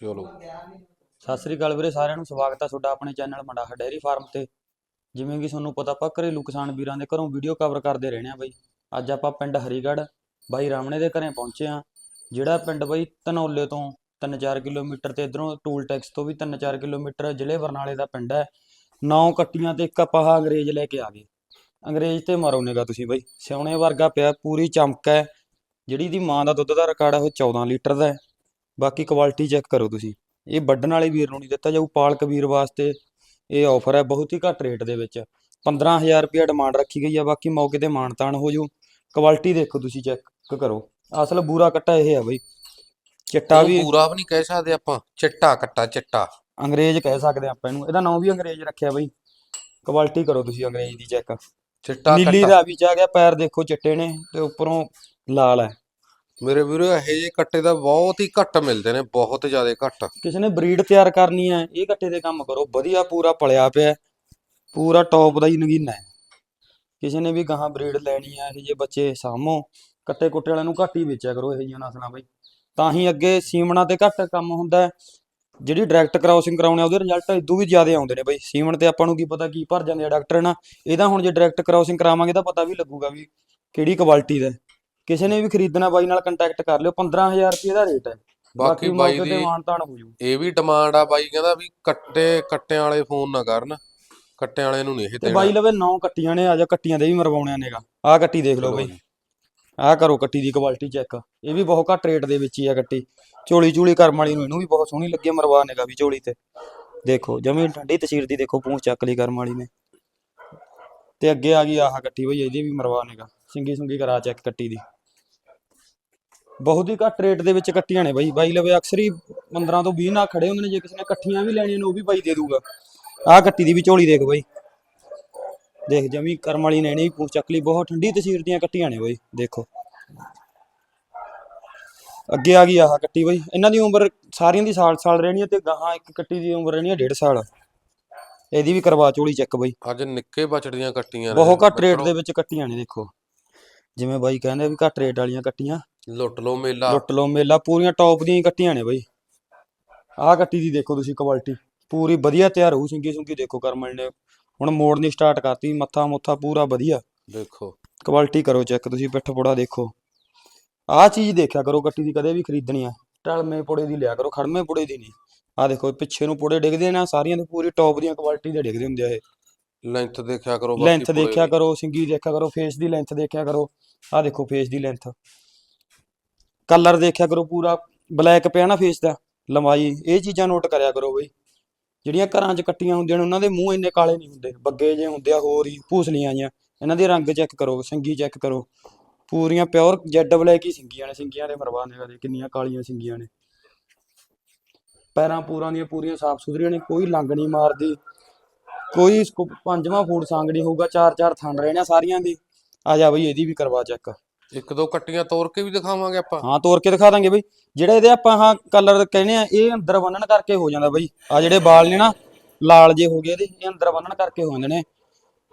ਚਲੋ। ਸਤਿ ਸ੍ਰੀ ਅਕਾਲ ਵੀਰੇ, ਸਾਰਿਆਂ ਨੂੰ ਸਵਾਗਤ ਹੈ ਤੁਹਾਡਾ ਆਪਣੇ ਚੈਨਲ ਮੰਡਾਹਾ ਡੈਰੀ ਫਾਰਮ ਤੇ। ਜਿਵੇਂ ਕਿ ਤੁਹਾਨੂੰ ਪਤਾ, ਆਪਾਂ ਘਰੇਲੂ ਕਿਸਾਨ ਵੀਰਾਂ ਦੇ ਘਰੋਂ ਵੀਡੀਓ ਕਵਰ ਕਰਦੇ ਰਹਿੰਦੇ ਆ ਬਾਈ। ਅੱਜ ਆਪਾਂ ਪਿੰਡ ਹਰੀਗੜ੍ਹ ਬਾਈ ਰਾਮਣੇ ਦੇ ਘਰੇ ਪਹੁੰਚੇ ਆ, ਜਿਹੜਾ ਪਿੰਡ ਬਾਈ ਧਨੌਲੇ ਤੋਂ 3-4 ਕਿਲੋਮੀਟਰ ਤੇ ਇਧਰੋਂ ਟੂਲ ਟੈਕਸ ਤੋਂ ਵੀ 3-4 ਕਿਲੋਮੀਟਰ ਜ਼ਿਲ੍ਹੇ ਬਰਨਾਲੇ ਦਾ ਪਿੰਡ ਹੈ। ਨੌ ਕੱਟੀਆਂ ਤੇ ਇੱਕ ਆਪਾਂ ਅੰਗਰੇਜ਼ ਲੈ ਕੇ ਆ ਗਏ। ਅੰਗਰੇਜ਼ ਤੇ ਮਾਰੋਨੇਗਾ ਤੁਸੀਂ ਬਾਈ, ਸਿਉਣੇ ਵਰਗਾ ਪਿਆ, ਪੂਰੀ ਚਮਕ ਹੈ। ਜਿਹੜੀ ਦੀ ਮਾਂ ਦਾ ਦੁੱਧ ਦਾ ਰਿਕਾਰਡ ਹੈ ਉਹ 14 ਲੀਟਰ ਦਾ ਹੈ। ਬਾਕੀ ਕੁਆਲਿਟੀ ਚੈੱਕ ਕਰੋ ਤੁਸੀਂ। ਇਹ ਵੱਢਣ ਵਾਲੇ ਵੀਰ ਨੂੰ ਨਹੀਂ ਦਿੱਤਾ ਜਾਊ ਪਾਲਕ ਵੀਰ ਵਾਸਤੇ ਇਹ ਆਫਰ ਹੈ ਬਹੁਤ ਹੀ ਘੱਟ ਰੇਟ ਦੇ ਵਿੱਚ। 15000 ਰੁਪਏ ਡਿਮਾਂਡ ਰੱਖੀ ਗਈ ਆ ਬਾਕੀ ਮੌਕੇ ਤੇ ਮਾਨਤਾਨ ਹੋ ਜੂ ਕੁਆਲਿਟੀ ਦੇਖੋ ਤੁਸੀਂ ਚੈੱਕ ਕਰੋ। ਅਸਲ ਬੂਰਾ ਕੱਟਾ ਇਹ ਆ ਬਈ। ਚਿੱਟਾ ਵੀ ਪੂਰਾ ਵੀ ਨਹੀਂ ਕਹਿ ਸਕਦੇ ਆਪਾਂ। ਚਿੱਟਾ ਕੱਟਾ ਚਿੱਟਾ। ਅੰਗਰੇਜ਼ ਕਹਿ ਸਕਦੇ ਆਪਾਂ ਇਹਨੂੰ। ਇਹਦਾ ਨਾਮ ਵੀ ਅੰਗਰੇਜ਼ ਰੱਖਿਆ ਬਈ। ਕੁਆਲਿਟੀ ਕਰੋ ਤੁਸੀਂ ਅੰਗਰੇਜ਼ ਦੀ ਚੈੱਕ ਚਿੱਟਾ ਨੀਲੀ ਦਾ ਵੀ ਆ ਗਿਆ ਪੈਰ ਦੇਖੋ ਚਿੱਟੇ ਨੇ ਤੇ ਉੱਪਰੋਂ ਲਾਲ ਹੈ। ਮੇਰੇ ਵੀਰੋ, ਇਹ ਜਿਹੇ ਕੱਟੇ ਤਾਂ ਬਹੁਤ ਹੀ ਘੱਟ ਮਿਲਦੇ ਨੇ, ਬਹੁਤ ਜ਼ਿਆਦਾ ਘੱਟ। ਕਿਸੇ ਨੇ ਬਰੀਡ ਤਿਆਰ ਕਰਨੀ ਹੈ ਇਹ ਕੱਟੇ ਦੇ ਕੰਮ ਕਰੋ, ਵਧੀਆ ਪੂਰਾ ਪਲਿਆ ਪਿਆ, ਪੂਰਾ ਟੌਪ ਦਾ ਹੀ ਨਗੀਨਾ ਹੈ। ਕਿਸੇ ਨੇ ਵੀ ਗਾਹਾਂ ਬਰੀਡ ਲੈਣੀ ਹੈ ਇਹ ਜੇ ਬੱਚੇ ਸਾਹਮੋ ਕੱਟੇ ਕੁੱਟੇ ਵਾਲਿਆਂ ਨੂੰ ਘੱਟ ਹੀ ਵੇਚਿਆ ਕਰੋ, ਇਹੋ ਜਿਹੀਆਂ ਨਸਲਾਂ ਬਈ। ਤਾਂ ਹੀ ਅੱਗੇ ਸੀਮਣਾ ਤੇ ਘੱਟ ਕੰਮ ਹੁੰਦਾ ਜਿਹੜੀ ਡਾਇਰੈਕਟ ਕਰਾਉਸਿੰਗ ਕਰਾਉਣੇ ਆ, ਉਹਦੇ ਰਿਜ਼ਲਟ ਇਦੋਂ ਵੀ ਜ਼ਿਆਦਾ ਆਉਂਦੇ ਨੇ ਬਈ। ਸੀਮਣ ਤੇ ਆਪਾਂ ਨੂੰ ਕੀ ਪਤਾ ਕੀ ਭਰ ਜਾਂਦੇ ਆ ਡਾਕਟਰ ਨਾ ਇਹਦਾ ਹੁਣ ਜੇ ਡਾਇਰੈਕਟ ਕਰਾਉਸਿੰਗ ਕਰਾਵਾਂਗੇ ਤਾਂ ਪਤਾ ਵੀ ਲੱਗੂਗਾ ਵੀ ਕਿਹੜੀ ਕੁਆਲਿਟੀ ਦਾ ਕਿਸੇ ਨੇ ਵੀ ਖਰੀਦਣਾ ਬਾਈ ਨਾਲ ਕੰਟੈਕਟ ਕਰ ਲਿਓ 15000 ਰੁਪਏ ਦਾ ਰੇਟ ਹੈ। ਬਾਕੀ ਬਾਈ ਦੀ ਮਾਨਤਾਨ ਹੋ ਜੂ। ਇਹ ਵੀ ਡਿਮਾਂਡ ਆ ਬਾਈ ਕਹਿੰਦਾ ਵੀ ਕੱਟੇ ਕੱਟਿਆਂ ਵਾਲੇ ਫੋਨ ਨਾ ਕਰਨ ਕੱਟਿਆਂ ਵਾਲੇ ਨੂੰ ਨਹੀਂ ਇਹ ਤੇ ਬਾਈ ਲਵੇ ਨੌ ਕੱਟੀਆਂ ਨੇ ਆ ਜਾ ਕੱਟੀਆਂ ਦੇ ਵੀ ਮਰਵਾਉਣਿਆਂ ਨੇਗਾ ਆਹ ਕੱਟੀ ਦੇਖ ਲਓ ਬਈ। ਆਹ ਕਰੋ ਕੱਟੀ ਦੀ ਕੁਆਲਿਟੀ ਚੈੱਕ ਇਹ ਵੀ ਬਹੁਤ ਘੱਟ ਰੇਟ ਦੇ ਵਿੱਚ ਹੀ ਆ ਕੱਟੀ। ਝੋਲੀ ਝੂਲੀ ਕਰਮ ਵਾਲੀ ਨੂੰ ਇਹਨੂੰ ਵੀ ਬਹੁਤ ਸੋਹਣੀ ਲੱਗੀ ਮਰਵਾ ਨੇਗਾ ਵੀ ਝੋਲੀ ਤੇ। ਦੇਖੋ ਜਮੀ ਠੰਡੀ ਤਸੀਰ ਦੀ ਦੇਖੋ ਪੂੰਛ ਚੱਕ ਲਈ ਕਰਮ ਵਾਲੀ ਨੇ। ਤੇ ਅੱਗੇ ਆ ਗਈ ਆਹ ਕੱਟੀ ਬਈ ਇਹਦੀ ਵੀ ਮਰਵਾ ਨੇਗਾ ਸਿੰਗੀ ਸੁੰਗੀ ਕਰਾ ਚੈੱਕ ਕੱਟੀ ਦੀ। ਬਹੁਤ ਹੀ ਘੱਟ ਰੇਟ ਦੇ ਵਿੱਚ ਕੱਟੀਆਂ ਨੇ ਬਾਈ। ਬਾਈ ਲਵੇ ਅਕਸਰ ਹੀ 15 ਤੋਂ 20 ਨਾਲ ਖੜੇ ਹੁੰਦੇ ਨੇ ਜੇ ਕਿਸੇ ਨੇ ਇਕੱਠੀਆਂ ਵੀ ਲੈਣੀਆਂ ਨੇ ਉਹ ਵੀ ਬਾਈ ਦੇ ਦੂਗਾ। ਆਹ ਕੱਟੀ ਦੀ ਵੀ ਝੋਲੀ ਦੇਖ ਬਾਈ। ਦੇਖ ਜਮੀ ਕਰਮ ਵਾਲੀ ਨੇ ਨਹੀਂ ਪੂਛ ਚੱਕ ਲਈ ਬਹੁਤ ਠੰਡੀ ਤਸੀਰ ਦੀਆਂ ਕੱਟੀਆਂ ਨੇ ਬਾਈ ਦੇਖੋ। ਅੱਗੇ ਆ ਗਈ ਆਹ ਕੱਟੀ ਬਾਈ। ਇਹਨਾਂ ਦੀ ਉਮਰ ਸਾਰੀਆਂ ਦੀ ਸਾਲ ਸਾਲ ਰਹਿਣੀ ਹੈ ਤੇ ਗਾਹਾਂ ਇੱਕ ਕੱਟੀ ਦੀ ਉਮਰ ਰਹਿਣੀ ਹੈ 1.5 ਸਾਲ। ਇਹਦੀ ਵੀ ਕਰਵਾ ਝੋਲੀ ਚੈੱਕ ਬਾਈ। ਅੱਜ ਨਿੱਕੇ ਬਚੜੀਆਂ ਕੱਟੀਆਂ ਨੇ। ਬਹੁਤ ਘੱਟ ਰੇਟ ਦੇ ਵਿੱਚ ਕੱਟੀਆਂ ਨੇ ਦੇਖੋ। ਜਿਵੇਂ ਬਾਈ ਕਹਿੰਦੇ ਵੀ ਘੱਟ ਰੇਟ ਵਾਲੀਆਂ ਕੱਟੀਆਂ। ਲੁੱਟ ਲੋ ਮੇਲਾ। ਲੁੱਟ ਲੋ ਮੇਲਾ। ਪੂਰੀਆਂ ਟੌਪ ਦੀਆਂ ਹੀ ਕੱਟੀਆਂ ਨੇ ਬਾਈ। ਆਹ ਕੱਟੀ ਦੀ ਦੇਖੋ ਤੁਸੀਂ ਕੁਆਲਿਟੀ ਪੂਰੀ ਵਧੀਆ ਤਿਆਰ ਹੋਊ ਸਿੰਗੀ ਸੁੰਗੀ ਦੇਖੋ ਕਰਮਲ ਨੇ। ਹੁਣ ਮੋੜਨੀ ਸਟਾਰਟ ਕਰਤੀ ਮੱਥਾ ਮੁੱਥਾ ਪੂਰਾ ਵਧੀਆ। ਦੇਖੋ। ਕੁਆਲਿਟੀ ਕਰੋ ਚੈੱਕ ਤੁਸੀਂ ਪਿੱਠ ਪੁੜਾ ਦੇਖੋ। ਆਹ ਚੀਜ਼ ਦੇਖਿਆ ਕਰੋ ਗੱਟੀ ਦੀ ਕਦੇ ਵੀ ਖਰੀਦਣੀ ਆ। ਢਲਵੇਂ ਪੁੜੇ ਦੀ ਲਿਆ ਕਰੋ ਖੜਵੇਂ ਪੁੜੇ ਦੀ ਨਹੀਂ। ਆਹ ਦੇਖੋ ਪਿੱਛੇ ਨੂੰ ਪੁੜੇ ਡਿੱਗਦੇ ਨੇ ਸਾਰੀਆਂ ਦੇ ਪੂਰੀ ਟੌਪ ਦੀਆਂ ਕੁਆਲਿਟੀ ਦੇ ਡਿੱਗਦੇ ਹੁੰਦੇ ਆ ਇਹ। ਲੈਂਥ ਦੇਖਿਆ ਕਰੋ ਬਾਕੀ ਲੈਂਥ ਦੇਖਿਆ। ਕਰੋ ਸਿੰਗੀ ਦੇਖਿਆ ਕਰੋ ਫੇਸ ਦੀ ਲੈਂਥ ਦੇਖਿਆ ਕਰੋ। ਆਹ ਦੇਖੋ ਫੇਸ ਦੀ ਲੈਂਥ ਕਲਰ ਦੇਖਿਆ ਕਰੋ ਪੂਰਾ, ਬਲੈਕ ਪਿਆ ਨਾ ਫੇਸ ਦਾ, ਲੰਬਾਈ, ਇਹ ਚੀਜ਼ਾਂ ਨੋਟ ਕਰਿਆ ਕਰੋ ਬਈ। ਜਿਹੜੀਆਂ ਘਰਾਂ 'ਚ ਕੱਟੀਆਂ ਹੁੰਦੀਆਂ ਨੇ, ਉਹਨਾਂ ਦੇ ਮੂੰਹ ਇੰਨੇ ਕਾਲੇ ਨਹੀਂ ਹੁੰਦੇ, ਬੱਗੇ ਜੇ ਹੁੰਦੇ ਆ, ਹੋਰ ਹੀ ਭੂਸਲੀਆਂ ਜੀਆਂ ਇਹਨਾਂ ਦੇ ਰੰਗ ਚੈੱਕ ਕਰੋ, ਸਿੰਗੀ ਚੈੱਕ ਕਰੋ। ਪੂਰੀਆਂ ਪਿਓਰ ਜੈਡ ਬਲੈਕ ਹੀ ਸਿੰਗੀਆਂ ਨੇ, ਸਿੰਗੀਆਂ ਦੇ ਮਰਵਾਨੇ ਕਦੇ, ਕਿੰਨੀਆਂ ਕਾਲੀਆਂ ਸਿੰਗੀਆਂ ਨੇ। ਪੈਰਾਂ ਪੂਰਾਂ ਦੀਆਂ ਪੂਰੀਆਂ ਸਾਫ਼ ਸੁਥਰੀਆਂ ਨੇ, ਕੋਈ ਲੰਗ ਨਹੀਂ ਮਾਰਦੀ। ਕੋਈ ਪੰਜਵਾਂ ਫੂਡ ਸੰਗ ਨਹੀਂ ਹੋਊਗਾ ਚਾਰ ਚਾਰ ਥਣ ਰਹਿਣਾ ਸਾਰੀਆਂ ਦੀ। ਆ ਜਾ ਬਈ, ਇਹਦੀ ਵੀ ਕਰਵਾ ਚੈੱਕ ਇੱਕ ਦੋ ਕੱਟੀਆਂ ਤੋੜ ਕੇ ਵੀ ਦਿਖਾਵਾਂਗੇ ਆਪਾਂ। ਹਾਂ ਤੋੜ ਕੇ ਦਿਖਾ ਦਾਂਗੇ ਬਈ। ਜਿਹੜੇ ਇਹਦੇ ਆਪਾਂ ਹਾਂ ਕਲਰ ਕਹਿੰਦੇ ਆ ਇਹ ਅੰਦਰ ਬੰਨਣ ਕਰਕੇ ਹੋ ਜਾਂਦਾ ਬਈ। ਆ ਜਿਹੜੇ ਵਾਲ ਨੇ ਨਾ ਲਾਲ ਜੇ ਹੋ ਗਏ ਇਹਦੇ ਇਹ ਅੰਦਰ ਬੰਨਣ ਕਰਕੇ ਹੋ ਜਾਂਦੇ ਨੇ।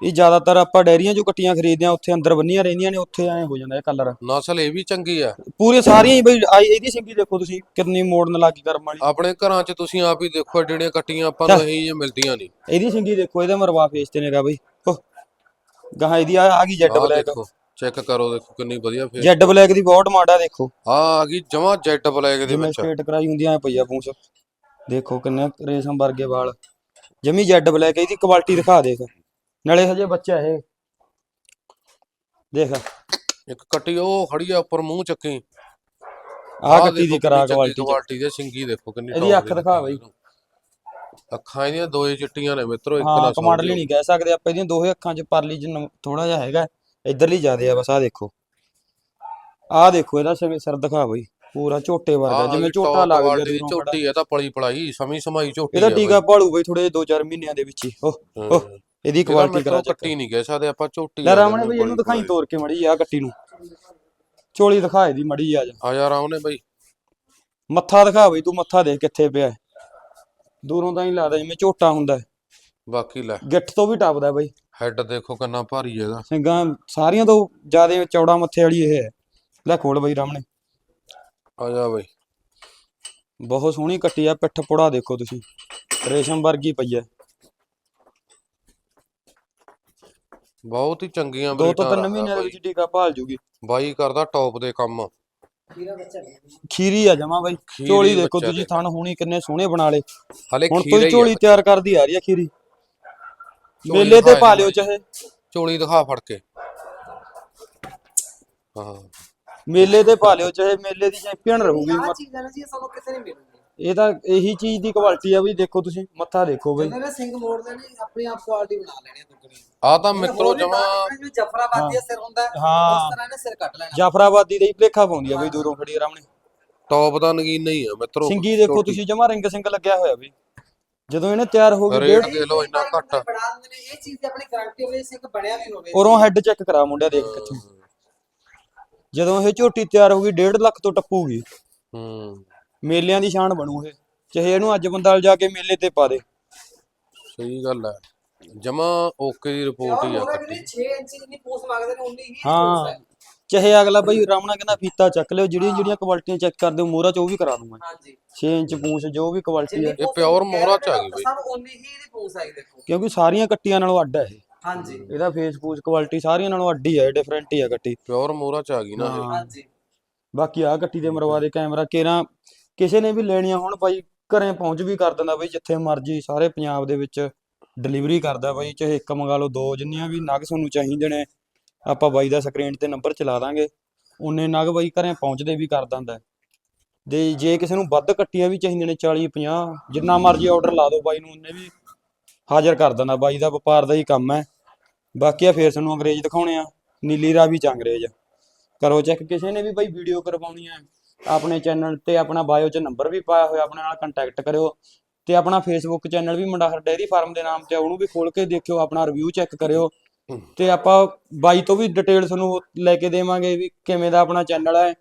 ਇਹ ਜ਼ਿਆਦਾਤਰ ਆਪਾਂ ਡੈਰੀਆਂ ਚੋਂ ਕੱਟੀਆਂ ਖਰੀਦਦੇ ਆ ਉੱਥੇ ਅੰਦਰ ਬੰਨੀਆਂ ਰਹਿੰਦੀਆਂ ਨੇ ਉੱਥੇ ਐ ਹੋ ਜਾਂਦਾ ਇਹ ਕਲਰ ਨਸਲ ਇਹ ਵੀ ਚੰਗੀ ਆ। ਪੂਰੇ ਸਾਰੀਆਂ ਹੀ ਬਈ ਆ ਇਹਦੀ ਸਿੰਗੀ ਦੇਖੋ ਤੁਸੀਂ ਕਿੰਨੀ ਮੋੜਨ ਲੱਗੀ ਕਰਮ ਵਾਲੀ। ਆਪਣੇ ਘਰਾਂ 'ਚ ਤੁਸੀਂ ਆਪ ਹੀ ਦੇਖੋ ਜਿਹੜੀਆਂ ਕੱਟੀਆਂ ਆਪਾਂ ਨੂੰ ਇਹੀ ਜਿਹੀਆਂ ਮਿਲਦੀਆਂ ਨਹੀਂ। ਇਹਦੀ ਸਿੰਗੀ ਦੇਖੋ ਇਹਦੇ ਮਰਵਾ ਫੇਸ ਤੇ ਨੇਗਾ ਬਈ। ਗਾਹਾਂ ਇਹਦੀ ਆ ਆ ਗਈ ਆਹ ਬਲੈਕ ਚੈੱਕ ਕਰੋ ਦੇਖੋ ਕਿੰਨੀ ਵਧੀਆ ਫੇਸ ਜੈਡ ਬਲੈਕ ਦੀ ਬਹੁਤ ਆ ਦੇਖੋ। ਆ ਆ ਗਈ ਜਮਾ ਜੈਟ ਬਲੈਕ ਦੇ ਜਿਵੇਂ ਵਿੱਚ। ਸਟੇਟ ਕਰਾਈ ਹੁੰਦੀ ਐ ਪਈਆ ਪੂੰਛ ਦੇਖੋ ਕਿੰਨੇ ਰੇਸ਼ਮ ਵਰਗੇ ਵਾਲ। ਜਮੀ ਜੈਡ ਬਲੈਕ ਇਹਦੀ ਕੁਆਲਿਟੀ ਦਿਖਾ ਦੇਖ। ਨਾਲੇ ਹਜੇ ਬੱਚਾ ਇਹ। ਦੇਖ। ਇੱਕ ਕੱਟੀ ਉਹ ਖੜੀ ਆ ਉੱਪਰ ਮੂੰਹ ਚੱਕੀ। ਆਹ ਕੱਟੀ ਦੀ ਕਰਾ ਕੁਆਲਿਟੀ ਕੁਆਲਿਟੀ ਦੇ ਸਿੰਗੀ ਦੇਖੋ ਕਿੰਨੀ ਇਹਦੀ top ਅੱਖ ਦੀ ਦਿਖਾ ਬਈ। ਅੱਖਾਂ ਇਹਦੀਆਂ ਦੋਏ ਚਿੱਟੀਆਂ ਨੇ ਮਿੱਤਰੋ ਇੱਕ ਹਾਂ ਨਾ ਕਮਾਂਡਲੀ ਨਹੀਂ ਕਹਿ ਸਕਦੇ ਆਪਾਂ ਇਹਦੀਆਂ ਦੋਹੇ ਅੱਖਾਂ 'ਚ ਪਰਲੀ 'ਚ ਥੋੜਾ ਜਿਹਾ ਹੈਗਾ। ਇਧਰਲੀ ਜ਼ਿਆਦੇ ਆ ਬਸ ਆਹ ਦੇਖੋ ਆਹ ਦੇਖੋ ਇਹਦਾ ਸਿਰ ਸਿਰ ਦਿਖਾ ਬਈ ਪੂਰਾ ਝੋਟੇ ਵਰਗਾ ਜਿਵੇਂ ਝੋਟਾ ਲੱਗ ਗਿਆ ਖੜਾ। ਝੋਟੀ ਹੈ ਤਾਂ ਪਲੀ ਪਲਾਈ ਸਮੀ ਸਮਾਈ ਝੋਟੀ ਇਹਦਾ ਆ ਟੀਕਾ ਭਾਲੂ ਬਈ ਥੋੜੇ 2-4 ਮਹੀਨਿਆਂ ਦੇ ਵਿੱਚ ਹੀ ਓਹ। ਓਹ ਇਹਦੀ ਕੁਆਲਿਟੀ ਕਰਾ ਚੱਕ ਕੱਟੀ ਨਹੀਂ ਕਹਿ ਸਕਦੇ ਆਪਾਂ ਝੋਟੀ ਲੈ ਆ ਰਾਮਣੇ ਬਈ ਇਹਨੂੰ ਦਿਖਾਈ। ਤੋੜ ਕੇ ਮੜੀ ਆ ਕੱਟੀ ਨੂੰ ਚੋਲੀ ਦਿਖਾ ਇਹਦੀ ਮੜੀ ਆ ਜਾ ਆ ਜਾ ਰਾਮਣੇ ਬਈ ਮੱਥਾ ਦਿਖਾ ਬਈ ਤੂੰ ਮੱਥਾ ਦੇਖ ਕਿੱਥੇ ਪਿਆ। ਦੂਰੋਂ ਤਾਂ ਹੀ ਲੱਗਦਾ ਜਿਵੇਂ ਝੋਟਾ ਹੁੰਦਾ। ਬਾਕੀ ਲੈ ਗਿੱਠ ਤੋਂ ਵੀ ਟੱਪਦਾ ਬਈ ਹੈੱਡ ਦੇਖੋ ਕਿੰਨਾ ਭਾਰੀ ਹੈ ਇਹਦਾ। ਸਿੰਘਾਂ ਸਾਰੀਆਂ ਤੋਂ ਜ਼ਿਆਦਾ ਚੌੜਾ ਮੱਥੇ ਵਾਲੀ ਇਹ ਹੈ। ਲੈ ਖੋਲ ਬਈ ਰਾਮਣੇ। ਆ ਜਾ ਬਈ। ਬਹੁਤ ਸੋਹਣੀ ਕੱਟੀ ਆ ਪਿੱਠ ਪੁੜਾ ਦੇਖੋ ਤੁਸੀਂ। ਰੇਸ਼ਮ ਵਰਗੀ ਪਈ ਐ ਬਹੁਤ ਹੀ ਚੰਗੀਆਂ ਦੋ ਤੋਂ ਤਿੰਨ ਦੇ ਬਾਈ। ਵਿੱਚ ਟੀਕਾ ਭਾਲ ਜੂਗੀ। ਬਾਈ ਕਰਦਾ ਟੌਪ ਦੇ ਕੰਮ। ਖੀਰੀ ਆ ਜਮਾ ਬਾਈ। ਝੋਲੀ ਦੇਖੋ ਤੁਸੀਂ। ਥਣ ਹੁਣੀ ਕਿੰਨੇ ਸੋਹਣੇ ਬਣਾ ਲੇ ਹਲੇ ਹੁਣ ਤੋਂ ਹੀ ਹੀ ਝੋਲੀ। ਤਿਆਰ ਕਰਦੀ ਆ ਰਹੀ ਆ ਖੀਰੀ। ਮੇਲੇ ਤੇ ਦਿਖਾ ਪਾ ਲਿਓ ਚਾਹੇ। ਝੋਲੀ ਦਿਖਾ ਫੜ ਕੇ। ਹਾਂ। ਮੇਲੇ ਤੇ ਪਾ ਲਿਓ ਚਾਹੇ ਮੇਲੇ ਦੀ ਚੈਂਪੀਅਨ ਰਹੂਗੀ। ਆਹ ਚੀਜ਼ਾਂ ਨੇ ਜੀ ਇਹ ਸਾਨੂੰ ਕਿਤੇ ਨਹੀਂ ਮਿਲਣਗੀਆਂ ਇਹ ਤਾਂ ਇਹੀ ਚੀਜ਼ ਦੀ ਕੁਆਲਿਟੀ ਆ ਬਈ ਦੇਖੋ ਤੁਸੀਂ ਮੱਥਾ ਦੇਖੋ ਬਈ। ਇਹ ਸਿੰਘ ਮੋੜਦੇ ਨੇ ਆਪਣੀ ਆਪ ਕੁਆਲਿਟੀ ਬਣਾ ਲੈਣੀ ਹੈ ਦੁੱਗਣੀ। ਆ ਤਾਂ ਮਿੱਤਰੋ ਜਮਾ ਜਿਵੇਂ ਜਫਰਾਬਾਦੀ ਦਾ ਸਿਰ ਹੁੰਦਾ ਹੈ, ਹਾਂ। ਉਸ ਤਰ੍ਹਾਂ ਇਹਨੇ ਸਿਰ ਕੱਟ ਲੈਣਾ। ਜਾਫਰਾਬਾਦੀ ਦੇ ਹੀ ਭਲੇਖਾ ਪਾਉਂਦੀ ਆ ਬਈ ਦੂਰੋਂ ਖੜੀ ਆਰਾਮ ਨੇ ਟੌਪ ਦਾ ਨਗੀਨਾ ਹੀ ਆ ਮਿੱਤਰੋ। ਸਿੰਗੀ ਦੇਖੋ। ਤੁਸੀਂ ਜਮਾ ਰਿੰਗ ਸਿੰਘ ਲੱਗਿਆ ਹੋਇਆ ਬਈ। ਜਦੋਂ ਇਹਨੇ ਤਿਆਰ ਹੋ ਗਈ ਰੇਟ ਡੇਢ ਦੇ ਲਓ ਇੰਨਾ ਘੱਟ। ਬਣਾ ਦਿੰਦੇ ਨੇ ਇਹ ਚੀਜ਼ ਦੀ ਆਪਣੀ ਗਾਰੰਟੀ ਹੋਵੇ ਸਿੰਘ ਬਣਿਆ ਵੀ ਹੋਵੇ। ਉਰੋਂ ਹੈੱਡ ਚੈੱਕ ਕਰਾ ਮੁੰਡਿਆ ਦੇਖ ਕਿੱਥੋਂ ਜਦੋਂ ਇਹ ਝੋਟੀ ਤਿਆਰ ਹੋ ਗਈ 1.5 ਲੱਖ ਤੋਂ ਟੱਪੂਗੀ। ਹੂੰ। ਮੇਲਿਆਂ ਦੀ ਸ਼ਾਨ ਬਣੂ ਇਹ। ਚਾਹੇ ਇਹਨੂੰ ਅੱਜ ਬੰਦਾ ਜਾ ਕੇ ਮੇਲੇ ਤੇ ਪਾ ਦੇ। ਸਹੀ ਗੱਲ ਹੈ। ਜਮਾ ਓਕੇ ਦੀ ਰਿਪੋਰਟ ਹੀ ਆ ਕੱਟੀ 6 ਇੰਚ ਜਿੰਨੀ ਪੂਸ ਮੰਗਦੇ ਨੇ ਉਨੀ ਹੀ ਪੂਸ ਹਾਂ। ਹੈ। ਚਾਹੇ ਅਗਲਾ ਬਈ ਰਾਮਣਾ ਕਹਿੰਦਾ ਫੀਤਾ ਚੱਕ ਲਿਓ ਜਿਹੜੀਆਂ ਜਿਹੜੀਆਂ ਕੁਆਲਿਟੀਆਂ ਚੈੱਕ ਕਰਦੇ ਹੋ ਮੋਹਰਾ ਚ ਉਹ ਵੀ ਕਰਾ ਦੂੰਗਾ ਹਾਂਜੀ। 6 ਇੰਚ ਪੂੰਛ ਜੋ ਵੀ ਕੁਆਲਿਟੀ ਹੈ। ਇਹ ਪੂਛ ਕਹਿ ਮੋਹਰਾ ਚ ਆ ਗਈ ਬਈ। ਸਾਨੂੰ ਉਨੀ ਹੀ ਦੀ ਪੂਸ ਆਈ ਦੇਖੋ। ਕਿਉਂਕਿ ਸਾਰੀਆਂ ਕੱਟੀਆਂ ਨਾਲੋਂ ਅੱਡ ਹੈ ਇਹ। ਹਾਂਜੀ। ਇਹਦਾ ਫੇਸ ਫੂਸ ਕੁਆਲਿਟੀ ਸਾਰੀਆਂ ਨਾਲੋਂ ਅੱਡ ਹੀ ਹੈ ਡਿਫਰੈਂਟ ਹੀ ਹੈ ਕੱਟੀ। ਪਿਓਰ ਮੋਹਰਾ ਚ ਆ ਗਈ ਨਾ ਇਹ। ਹਾਂਜੀ। ਬਾਕੀ ਆ ਕੱਟੀ ਦੇ ਮਰਵਾ ਦੇ ਕੈਮਰਾ ਕੇਰਾ ਕਿਸੇ ਨੇ ਵੀ ਲੈਣੀਆਂ ਹੁਣ ਭਾਈ ਘਰੇ ਪਹੁੰਚ ਵੀ ਕਰ ਦਿੰਦਾ ਬਈ ਜਿੱਥੇ ਮਰਜ਼ੀ ਸਾਰੇ ਪੰਜਾਬ ਦੇ ਵਿੱਚ ਡਿਲੀਵਰੀ ਕਰਦਾ ਬਾਈ ਚਾਹੇ ਇੱਕ ਮੰਗਾ ਲਓ ਦੋ ਜਿੰਨੀਆਂ ਵੀ ਨਗ ਤੁਹਾਨੂੰ ਚਾਹੀਦੇ ਨੇ ਆਪਾਂ ਬਾਈ ਦਾ ਸਕਰੀਨ ਤੇ ਨੰਬਰ ਚਲਾ ਦਾਂਗੇ। ਉਨੇ ਨਗ ਬਾਈ ਘਰੇ ਪਹੁੰਚਦੇ ਵੀ ਕਰ ਦਿੰਦਾ ਦੇ ਜੇ ਕਿਸੇ ਨੂੰ ਵੱਧ ਕੱਟੀਆਂ ਵੀ ਚਾਹੀਦੀਆਂ ਨੇ 40 50 ਜਿੰਨਾ ਮਰਜ਼ੀ ਆਰਡਰ ਲਾ ਦਿਓ ਬਾਈ ਨੂੰ, ਉਹਨੇ ਵੀ ਹਾਜ਼ਰ ਕਰ ਦਿੰਦਾ। ਬਾਈ ਦਾ ਵਪਾਰ ਦਾ ਹੀ ਕੰਮ ਹੈ। ਬਾਕੀ ਆ ਫੇਰ ਤੁਹਾਨੂੰ ਅੰਗਰੇਜ਼ ਦਿਖਾਉਣੇ ਆ। ਨੀਲੀ ਰਾਵੀ ਚ ਅੰਗਰੇਜ਼ ਕਰੋ ਚੈੱਕ ਕਿਸੇ ਨੇ ਵੀ ਬਾਈ ਵੀਡੀਓ ਕਰਵਾਉਣੀ ਹੈ, ਆਪਣੇ ਚੈਨਲ ਤੇ ਆਪਣਾ ਬਾਇਓ 'ਚ ਨੰਬਰ ਵੀ ਪਾਇਆ ਹੋਇਆ, ਆਪਣੇ ਨਾਲ ਕੰਟੈਕਟ ਕਰਿਓ। ਤੇ ਆਪਣਾ ਫੇਸਬੁੱਕ ਚੈਨਲ ਵੀ ਮੰਡਾਹਰ ਡੇਅਰੀ ਫਾਰਮ ਦੇ ਨਾਮ ਤੇ ਉਹਨੂੰ ਵੀ ਖੋਲ ਕੇ ਦੇਖਿਓ, ਆਪਣਾ ਰਿਵਿਊ ਚੈੱਕ ਕਰਿਓ। ਤੇ ਆਪਾਂ ਬਾਈ ਤੋਂ ਵੀ ਡਿਟੇਲ ਤੁਹਾਨੂੰ ਲੈ ਕੇ ਦੇਵਾਂਗੇ ਵੀ ਕਿਵੇਂ ਦਾ ਆਪਣਾ ਚੈਨਲ ਹੈ।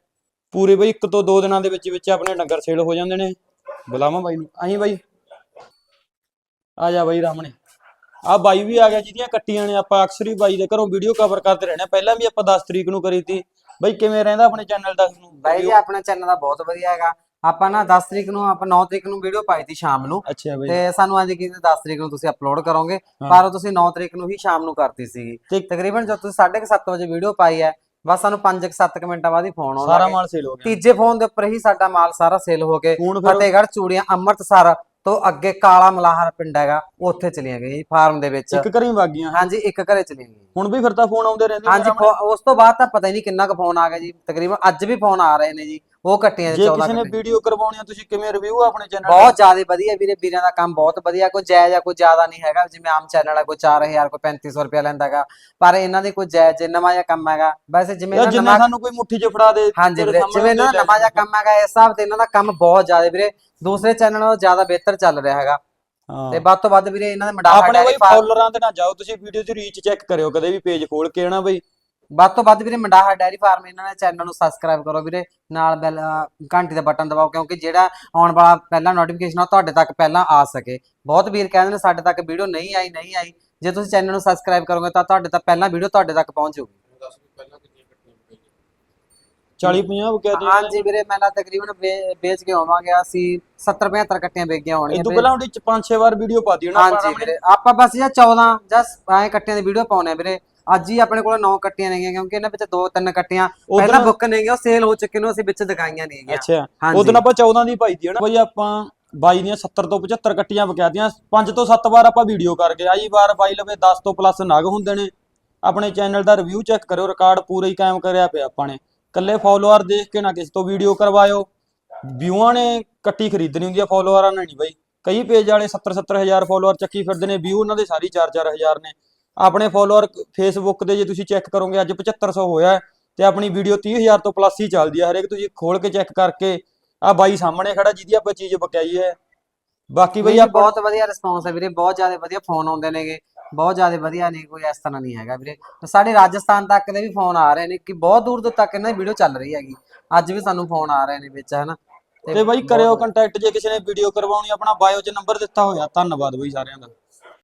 ਪੂਰੇ ਬਈ ਇੱਕ ਤੋਂ ਦੋ ਦਿਨਾਂ ਦੇ ਵਿੱਚ ਵਿੱਚ ਆਪਣੇ ਡੰਗਰ ਸੇਲ ਹੋ ਜਾਂਦੇ ਨੇ। ਬੁਲਾਵਾਂ ਬਾਈ ਨੂੰ। ਆਹੀਂ ਬਾਈ। ਆ ਜਾ ਬਾਈ ਰਾਮਣੇ। ਆ ਬਾਈ ਵੀ ਆ ਗਿਆ ਜਿਹਦੀਆਂ ਕੱਟੀਆਂ ਨੇ। ਆਪਾਂ ਅਕਸਰ ਹੀ ਬਾਈ ਦੇ ਘਰੋਂ ਵੀਡੀਓ ਕਵਰ ਕਰਦੇ ਰਹਿੰਦੇ ਹਾਂ। ਪਹਿਲਾਂ ਵੀ ਆਪਾਂ 10 ਤਰੀਕ ਨੂੰ ਕਰੀ ਤੀ। ਬਾਈ ਕਿਵੇਂ ਰਹਿੰਦਾ ਆਪਣੇ ਚੈਨਲ ਦਾ? ਬਾਈ ਜੀ? ਆਪਣਾ ਚੈਨਲ ਦਾ ਬਹੁਤ ਵਧੀਆ ਹੈਗਾ। ਆਪਾਂ ਨਾ 10 ਤਰੀਕ ਨੂੰ ਆਪਾਂ 9 ਤਰੀਕ ਨੂੰ ਵੀਡੀਓ ਪਾਈ ਸੀ ਸ਼ਾਮ ਨੂੰ। ਅੱਛਾ ਬਾਈ। ਤੇ ਸਾਨੂੰ ਅੱਜ ਕੀ 10 ਤਰੀਕ ਨੂੰ ਤੁਸੀਂ ਅਪਲੋਡ ਕਰੋਗੇ। ਪਰ ਉਹ ਤੁਸੀਂ 9 ਤਰੀਕ ਨੂੰ ਹੀ ਸ਼ਾਮ ਨੂੰ ਕਰਤੀ ਸੀ ਤੇ ਤਕਰੀਬਨ ਜਦ ਤੁਸੀਂ 7:30 ਵਜੇ ਵੀਡੀਓ ਪਾਈ ਹੈ ਬਸ ਸਾਨੂੰ 5-7 ਮਿੰਟਾਂ ਬਾਅਦ ਹੀ ਫੋਨ ਆਉਂਦਾ ਸਾਰਾ ਮਾਲ ਸੇਲ ਹੋ ਗਿਆ। ਤੀਜੇ ਫੋਨ ਦੇ ਉੱਪਰ ਹੀ ਸਾਡਾ ਮਾਲ ਸਾਰਾ ਸੇਲ ਹੋ ਕੇ ਫਤਿਹਗੜ੍ਹ ਚੂੜੀਆਂ ਅੰਮ੍ਰਿਤਸਰ ਤੋਂ ਅੱਗੇ ਕਾਲਾ ਮਲਾਹਰ ਪਿੰਡ ਹੈਗਾ ਉੱਥੇ ਚਲੀਆਂ ਗਈਆਂ ਜੀ ਫਾਰਮ ਦੇ ਵਿੱਚ ਇੱਕ ਘਰੀ ਵਗ ਗਈਆਂ ਹਾਂਜੀ ਇੱਕ ਘਰੇ ਚਲੀਆਂ ਗਈਆਂ ਹੁਣ ਵੀ ਫਿਰ ਤਾਂ ਫੋਨ ਆਉਂਦੇ ਰਹਿੰਦੇ ਹਾਂਜੀ। ਫੋ- ਉਸ ਤੋਂ ਬਾਅਦ ਤਾਂ ਪਤਾ ਹੀ ਨਹੀਂ ਕਿੰਨਾ ਕੁ ਫੋਨ ਆ ਗਿਆ ਜੀ ਤਕਰੀਬਨ ਅੱਜ ਵੀ ਫੋਨ ਆ ਰਹੇ ਨੇ ਜੀ ਉਹ ਕੱਟੀਆਂ ਜੇ 14 ਕਿਸੇ ਨੇ ਕੱਟੀਆਂ। ਵੀਡੀਓ ਕਰਵਾਉਣੀ ਆ ਤੁਸੀਂ ਕਿਵੇਂ ਰਿਵਿਊ ਆਪਣੇ ਚੈਨਲ ਬਹੁਤ ਜ਼ਿਆਦਾ ਵਧੀਆ ਵੀਰੇ ਵੀਰਾਂ ਦਾ ਕੰਮ ਬਹੁਤ ਵਧੀਆ ਕੋਈ ਜਾਇਜ਼ ਆ ਕੋਈ ਜ਼ਿਆਦਾ ਨਹੀਂ ਹੈਗਾ ਜਿਵੇਂ ਆਮ ਚੈਨਲ ਹੈ ਕੋਈ 4000 ਕੋਈ 3500 ਰੁਪਇਆ ਲੈਂਦਾ ਹੈਗਾ ਪਰ ਇਹਨਾਂ ਦੀ ਕੋਈ ਜਾਇਜ਼ ਨਵਾਂ ਜਿਹਾ ਕੰਮ ਹੈਗਾ ਵੈਸੇ ਜਿਵੇਂ ਯਾਰ ਇਹਨਾਂ ਜਿੰਨੇ ਨਵਾਂ ਸਾਨੂੰ ਕੋਈ ਮੁੱਠੀ 'ਚ ਫੜਾ ਦੇ ਹਾਂਜੀ ਤੇਰੇ ਵੀਰੇ ਸਾਹਮਣੇ ਜਿਵੇਂ ਇਹਨਾਂ ਦਾ ਲੈ ਨਵਾਂ ਜਿਹਾ। ਕੰਮ ਹੈਗਾ ਇਸ ਹਿਸਾਬ ਤੇ ਇਹਨਾਂ ਦਾ ਕੰਮ ਬਹੁਤ ਜ਼ਿਆਦਾ ਵੀਰੇ ਦੂਸਰੇ ਚੈਨਲ ਨਾਲੋਂ ਜ਼ਿਆਦਾ ਬਿਹਤਰ ਚੱਲ ਰਿਹਾ ਹੈਗਾ। ਹਾਂ। ਤੇ ਵੱਧ ਤੋਂ ਵੱਧ ਵੀਰੇ ਇਹਨਾਂ ਦੇ ਮਡਾਹਾ ਆਪਣੇ ਫਾਰਮ ਫਾਲੋਅਰਾਂ ਤੇ ਨਾ ਜਾਓ ਤੁਸੀਂ ਵੀਡੀਓ 'ਚ ਰੀਚ ਚੈੱਕ ਕਰਿਓ ਕਦੇ ਵੀ ਪੇਜ ਖੋਲ ਕੇ ਨਾ ਬਈ। ਵੱਧ ਤੋਂ ਵੱਧ ਵੀਰੇ ਮੰਡਾਹਾ ਡੈਰੀ ਫਾਰਮ ਇਹਨਾਂ ਦੇ ਚੈਨਲ ਨੂੰ ਸਬਸਕ੍ਰਾਈਬ ਕਰੋ ਵੀਰੇ ਨਾਲ ਬੈਲ ਘੰਟੀ ਦਾ ਬਟਨ ਦਬਾਓ ਕਿਉਂਕਿ ਜਿਹੜਾ ਆਉਣ ਵਾਲਾ ਪਹਿਲਾ ਨੋਟੀਫਿਕੇਸ਼ਨ ਆ ਤੁਹਾਡੇ ਤੱਕ ਪਹਿਲਾਂ ਆ ਸਕੇ। ਬਹੁਤ ਵੀਰ ਕਹਿੰਦੇ ਨੇ ਸਾਡੇ ਤੱਕ ਵੀਡੀਓ ਨਹੀਂ ਆਈ ਨਹੀਂ ਆਈ। ਜੇ ਤੁਸੀਂ ਚੈਨਲ ਨੂੰ ਸਬਸਕ੍ਰਾਈਬ ਕਰੋਗੇ ਤਾਂ ਤੁਹਾਡੇ ਤੱਕ ਪਹਿਲਾਂ ਵੀਡੀਓ ਤੁਹਾਡੇ ਤੱਕ ਪਹੁੰਚ ਜਾਊਗੀ। 40 50 ਬਕਿਆ ਦੀ ਹਾਂਜੀ ਵੀਰੇ ਮੈਂ ਨਾ ਤਕਰੀਬਨ ਵੇ- ਵੇਚ ਕੇ ਆਵਾਂਗੇ ਅਸੀਂ 70 75 ਕੱਟੀਆਂ ਇਹ ਹੋਣਗੀਆਂ ਤੋਂ ਵੀਰੇ। ਪਹਿਲਾਂ ਉਹਦੀ 5-6 ਵਾਰ ਵੀਡੀਓ ਪਾਤੀ ਹੋਣਾ ਹਾਂਜੀ ਵੀਰੇ ਆਪਾਂ ਬਸ ਜਾਂ 14 ਜਾਂ ਐ ਕੱਟੀਆਂ ਦੀ ਵੀਡੀਓ ਪਾਉਣੇ ਆ ਵੀਰੇ। ਅੱਜ ਹੀ ਆਪਣੇ ਕੋਲ 9 ਕੱਟੀਆਂ ਨੇਗੀਆਂ ਕਿਉਂਕਿ ਇਹਨਾਂ ਵਿੱਚ ਦੋ ਤਿੰਨ ਕੱਟੀਆਂ ਪਹਿਲਾਂ ਬੁੱਕ ਨੇਗੀਆਂ ਉਹ ਸੇਲ ਹੋ ਚੁੱਕੇ ਨੇ ਉਹ ਅਸੀਂ ਵਿੱਚ ਦਿਖਾਈਆਂ ਨਹੀਂ ਹੈਗੀਆਂ ਅੱਛਾ ਹਾਂਜੀ। ਉਦੋਂ ਆਪਾਂ 14 ਦੀ ਪਾਈ ਦੀ ਹਨਾ ਬਈ ਆਪਾਂ ਬਾਈ ਦੀਆਂ 70 ਤੋਂ 75 ਕੱਟੀਆਂ ਬਕਿਆਦੀਆਂ 5 ਤੋਂ 7 ਵਾਰ ਆਪਾਂ ਵੀਡੀਓ ਕਰਕੇ ਆਈ ਵਾਰ ਬਾਈ ਲਵੇ 10 ਤੋਂ ਪਲੱਸ ਨਗ ਹੁੰਦੇ ਨੇ। ਆਪਣੇ ਚੈਨਲ ਦਾ ਰਿਵਿਊ ਚੈੱਕ ਕਰਿਓ ਰਿਕਾਰਡ ਪੂਰਾ ਹੀ ਕਾਇਮ ਕਰਿਆ ਪਿਆ ਆਪਾਂ ਨੇ। ਕੱਲੇ ਫਾਲੋਅਰ ਦੇਖ ਕੇ ਨਾ ਕਿਸੇ ਤੋਂ ਵੀਡੀਓ ਕਰਵਾਇਓ। ਵਿਊਆਂ ਨੇ ਕੱਟੀ ਖਰੀਦਣੀ ਹੁੰਦੀ ਆ ਫਾਲੋਅਰਾਂ ਨੇ ਨਹੀਂ ਬਈ। ਕਈ ਪੇਜ ਵਾਲੇ 70 70000 ਫਾਲੋਅਰ ਚੱਕੀ ਫਿਰਦੇ ਨੇ ਵਿਊ ਉਹਨਾਂ ਦੇ ਸਾਰੀ 4-4000 ਨੇ। ਆਪਣੇ ਫਾਲੋਅਰ ਫੇਸਬੁੱਕ ਤੇ ਜੇ ਤੁਸੀਂ ਚੈੱਕ ਕਰੋਗੇ ਅੱਜ 7500 ਹੋਇਆ ਤੇ ਆਪਣੀ ਵੀਡੀਓ 30000 ਤੋਂ ਪਲੱਸ ਹੀ ਚੱਲਦੀ ਆ। ਹਰੇਕ ਤੁਸੀਂ ਖੋਲ ਕੇ ਚੈੱਕ ਕਰਕੇ ਆ ਬਾਈ ਸਾਹਮਣੇ ਖੜਾ ਜਿਹਦੀ ਆਪਾਂ ਚੀਜ਼ ਬਕਾਈ ਹੈ। ਬਾਕੀ ਬਈ ਆਪਾਂ ਬਹੁਤ ਵਧੀਆ ਰਿਸਪੌਂਸ ਹੈ ਵੀਰੇ ਬਹੁਤ ਜ਼ਿਆਦਾ ਵਧੀਆ ਫੋਨ ਆਉਂਦੇ ਨੇਗੇ। ਬਹੁਤ ਜ਼ਿਆਦਾ ਵਧੀਆ ਨੇ ਕੋਈ ਇਸ ਤਰ੍ਹਾਂ ਨਹੀਂ ਹੈਗਾ ਵੀਰੇ। ਸਾਡੇ ਰਾਜਸਥਾਨ ਤੱਕ ਦੇ ਵੀ ਫੋਨ ਆ ਰਹੇ ਨੇ ਕਿ ਬਹੁਤ ਦੂਰ ਦੂਰ ਤੱਕ ਇਹਨਾਂ ਦੀ ਵੀਡੀਓ ਚੱਲ ਰਹੀ ਹੈਗੀ। ਅੱਜ ਵੀ ਸਾਨੂੰ ਫੋਨ ਆ ਰਹੇ ਨੇ ਵਿੱਚ ਹਨਾ? ਤੇ ਬਾਈ ਕਰਿਓ। ਕੰਟੈਕਟ ਜੇ ਕਿਸੇ ਨੇ ਵੀਡੀਓ ਕਰਵਾਉਣੀ ਆਪਣਾ ਬਾਇਓ 'ਚ ਨੰਬਰ ਦਿੱਤਾ ਹੋਇਆ। ਧੰਨਵਾਦ ਬਈ ਸਾਰਿਆਂ ਦਾ।